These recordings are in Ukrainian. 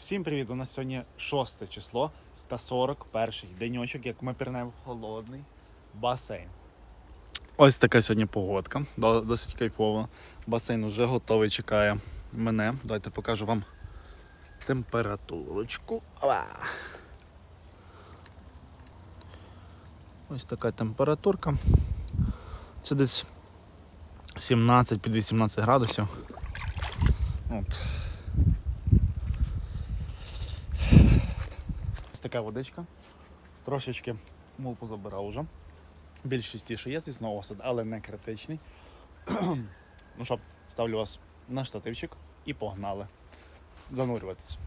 Всім привіт! У нас сьогодні 6 число та 41 деньочок, як ми пірнемо в холодний басейн. Ось така сьогодні погодка, досить кайфово. Басейн вже готовий, чекає мене. Давайте покажу вам температурочку. Ось така температурка. Це десь 17 під 18 градусів. От. Ось така водичка. Трошечки мул позабирав уже. Більш чистіше є, звісно, осад, але не критичний. ну що, ставлю вас на штативчик і погнали. Занурюватись.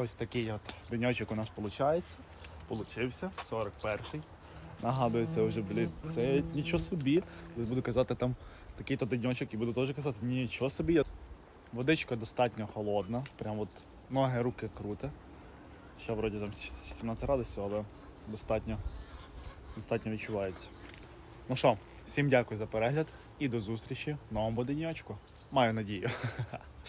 Ось такий от денечок у нас виходить. Получився 41-й. Нагадую, це вже, блін, це нічого собі. Буду казати там такий-то денечок і буду теж казати, нічого собі. Водичка достатньо холодна, прям от ноги, руки круте. Ще вроді там 17 градусів, але достатньо, достатньо відчувається. Ну що, всім дякую за перегляд і до зустрічі в новому денечку. Маю надію.